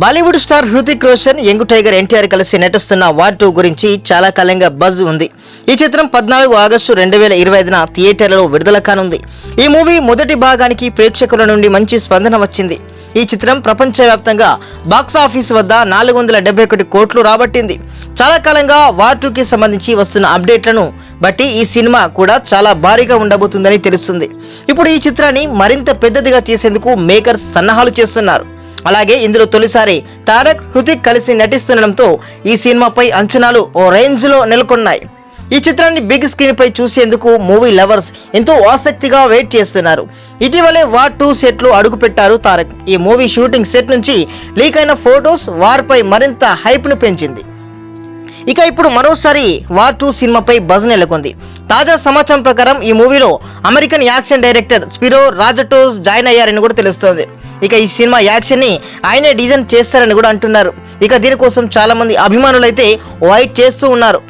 Bollywood star Hrithik Roshan young tiger NTR కలిసి నటిస్తున్న war two గురించి చాలా కాలంగా బజ్ ఉంది. ఈ చిత్రం పద్నాలుగు ఆగస్టు రెండు వేల ఇరవై ఐదున థియేటర్లలో విడుదల కానుంది. ఈ మూవీ మొదటి భాగానికి ప్రేక్షకుల నుండి మంచి స్పందన వచ్చింది. ఈ చిత్రం ప్రపంచవ్యాప్తంగా బాక్స్ ఆఫీస్ వద్ద నాలుగు వందల డెబ్బై ఒకటి కోట్లు రాబట్టింది. చాలా కాలంగా వార్ టూకి సంబంధించి వస్తున్న అప్డేట్లను బట్టి ఈ సినిమా కూడా చాలా భారీగా ఉండబోతుందని తెలుస్తుంది. ఇప్పుడు ఈ చిత్రాన్ని మరింత పెద్దదిగా చేసేందుకు మేకర్స్ సన్నాహాలు చేస్తున్నారు. అలాగే ఇందులో తొలిసారి తారక్ హృతిక్ కలిసి నటిస్తుండడంతో ఈ సినిమాపై అంచనాలు ఓ రేంజ్లో నెలకొన్నాయి. ఈ చిత్రాన్ని బిగ్ స్క్రీన్ పై చూసేందుకు మూవీ లవర్స్ ఎంతో ఆసక్తిగా వెయిట్ చేస్తున్నారు. ఇటీవలే వార్ టూ సెట్లు అడుగుపెట్టారు తారక్. ఈ మూవీ షూటింగ్ సెట్ నుంచి లీక్ అయిన ఫొటోస్ వార్పై మరింత హైప్ను పెంచింది. ఇక ఇప్పుడు మరోసారి వార్ టూ సినిమాపై బజ్ నెలకొంది. తాజా సమాచారం ప్రకారం ఈ మూవీలో American action director Spiro Razatos join అయ్యారని కూడా తెలుస్తోంది. ఇక ఈ సినిమా యాక్షన్ని ఆయనే డిజైన్ చేస్తారని కూడా అంటున్నారు. ఇక దీనికోసం చాలామంది అభిమానులైతే అభిమానులు అయితే చేస్తూ ఉన్నారు.